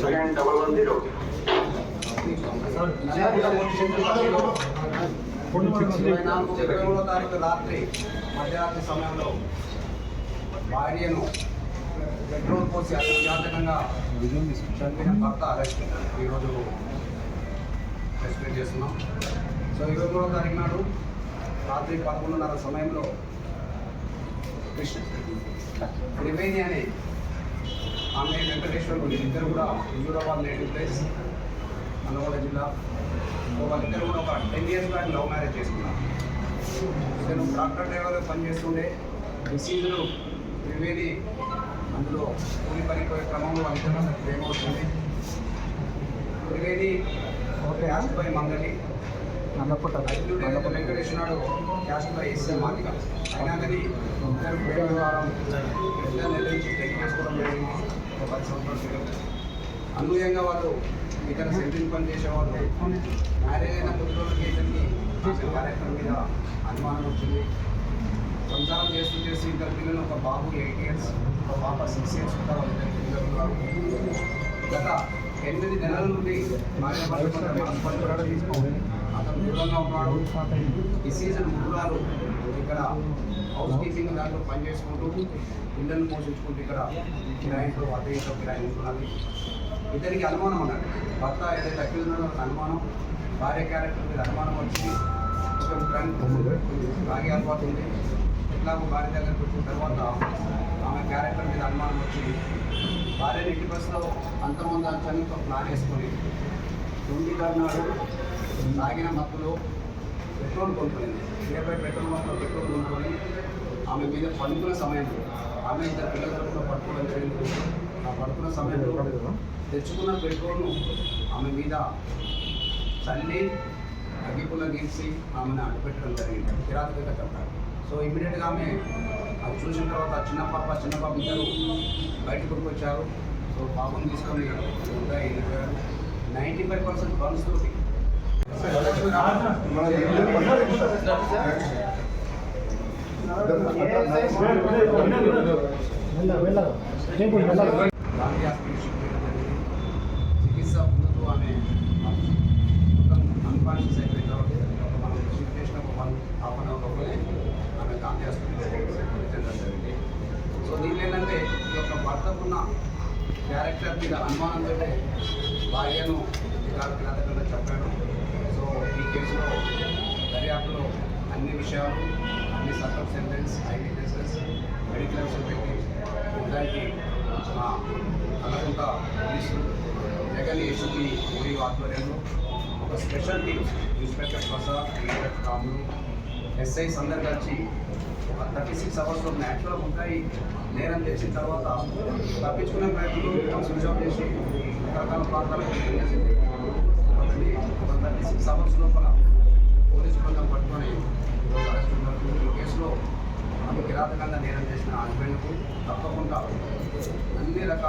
Seven double one zero తారీఖు రాత్రి మధ్యరాత్రి సమయంలో భార్యను పెట్రోల్ పోసి అత్యాధకంగా చనిపోయిన భర్త అరెస్ట్ ఈరోజు ఎక్స్ప్లెయిన్ చేస్తున్నాం సో ఇరవై మూడో తారీఖు నాడు రాత్రి పదకొండున్నర సమయంలో కృష్ణ త్రివేణి అనే ఆమె వెంకటేశ్వరుడు ఇద్దరు కూడా హుజూరాబాద్ నేటివ్ ప్లేస్ నల్గొండ జిల్లా. వాళ్ళిద్దరు కూడా ఒక ten years back love marriage చేసుకున్నారు. నేను ట్రాక్టర్ డ్రైవర్గా పనిచేస్తుండే. డిసీజులు త్రివేది అందులో కూలి పనిపోయే క్రమంలో వాళ్ళిద్దరు ప్రేమ అవుతుంది త్రివేది క్యాస్ట్ బై మంగళి అల్లుడు వెంకటేశ్వరుడు క్యాస్ట్ బై ఎస్ఎం మాదిగ అయినా కానీ ఇద్దరు ప్రేమ వ్యవహారం ఇద్దరు నిర్ణయించి పెళ్ళి చేసుకోవడం జరిగింది. ఒక పది సంవత్సరాల అనూహ్యంగా వాళ్ళు ఇతర సెంట్రింగ్ పని చేసేవాళ్ళు. మ్యారేజ్ అయిన కొద్ది రోజులకి ఇతనికి కార్యక్రమం మీద అనుమానం వచ్చింది. సంసారం చేస్తూ చేస్తూ ఇద్దరు పిల్లలు ఒక బాబు ఎయిట్ ఇయర్స్ ఒక పాప సిక్స్ ఇయర్స్ కూడా గత ఎనిమిది నెలల నుండి భార్య భర్త కొంత మనస్పర్ధలు తీసుకొని అతను దూరంగా ఉన్నాడు. ఈ సీజన్ ముగ్గురాలు ఇక్కడ హౌస్ కీపింగ్ దాంట్లో పనిచేసుకుంటూ పిల్లల్ని పోషించుకుంటూ ఇక్కడ కిరాయింట్లో అదే ఇంట్లో కిరాయి ఉంటున్నది ఇద్దరికి అనుమానం అన్నాడు భర్త ఏదైతే అక్యూజ్ ఉన్నాడో అనుమానం భార్య క్యారెక్టర్ మీద అనుమానం వచ్చింది కొంచెం ఫ్రెండ్ రాగి అలవాటు ఉంది. ఎట్లాగో భార్య దగ్గరికి వచ్చిన తర్వాత ఆమె క్యారెక్టర్ మీద అనుమానం వచ్చి భార్యని ఇంటి బస్సులో అంతమంది అంచని ఒక ప్లాన్ వేసుకొని తొమ్మిది నాడు తాగిన మత్తులో పెట్రోల్ కొనుక్కుంది ఇరవై పెట్రోల్ మొత్తం పెట్రోల్ కొనుక్కొని ఆమె మీద పడుకున్న సమయంలో ఆమె ఇద్దరు పిల్లలతో కూడా పట్టుకోవడం జరిగింది. ఆ పడుకున్న సమయంలో తెచ్చుకున్న పెట్రోల్ను ఆమె మీద చల్లి అగ్గిపుల్ల గీసి ఆమెను అడ్డుపెట్టడం జరిగింది. కిరాతకంగా చెప్పారు సో ఇమీడియట్గా ఆమె అది చూసిన తర్వాత చిన్న పాప చిన్న పాప ఇద్దరు బయటకు వచ్చారు. సో పాపను తీసుకొని ఇంకా నైంటీ ఫైవ్ పర్సెంట్ బర్న్స్ తోటి చికిత్స ముందుకు ఆమె మొత్తం అన్కాన్షియస్ అయిపోయిన తర్వాత మనం షిఫ్ట్ చేసిన ఒక వన్ హాఫ్ అన్ అవర్ లోపలే ఆమె గాంధీ హాస్పిటల్ జరిగింది సో దీనిలో ఏంటంటే ఈ యొక్క భర్తకున్న క్యారెక్టర్ మీద అనుమానం అనుమానంతో భార్యను ఇలా కిరాతకంగా చెప్పాడు సో ఈ కేసులో దర్యాప్తులో అన్ని విషయాలు అన్ని circumstances IT cases medical పెట్టి నిజానికి మా అలకుంట పోలీసులు జగన్ ఏసీపీ ఓడి ఆధ్వర్యంలో ఒక special team inspector Prasad inspector Ramulu SIs అందరు కలిసి ఒక థర్టీ సిక్స్ అవర్స్లో న్యాచురల్ ఉంటాయి నేరం చేసిన తర్వాత తప్పించుకునే ప్రయత్నంలో స్విచ్ ఆఫ్ చేసి రకరకాల ప్రాంతాలకు వెళ్ళేసింది అతన్ని ఒక థర్టీ సిక్స్ అవర్స్ లోపల పోలీసు బృందం పట్టుకొని అరెస్ట్ ఉన్నారు కేసులో ఆమె కిరాతకంగా నేరం చేసిన హస్బెండ్కు తప్పకుండా అన్ని రకాల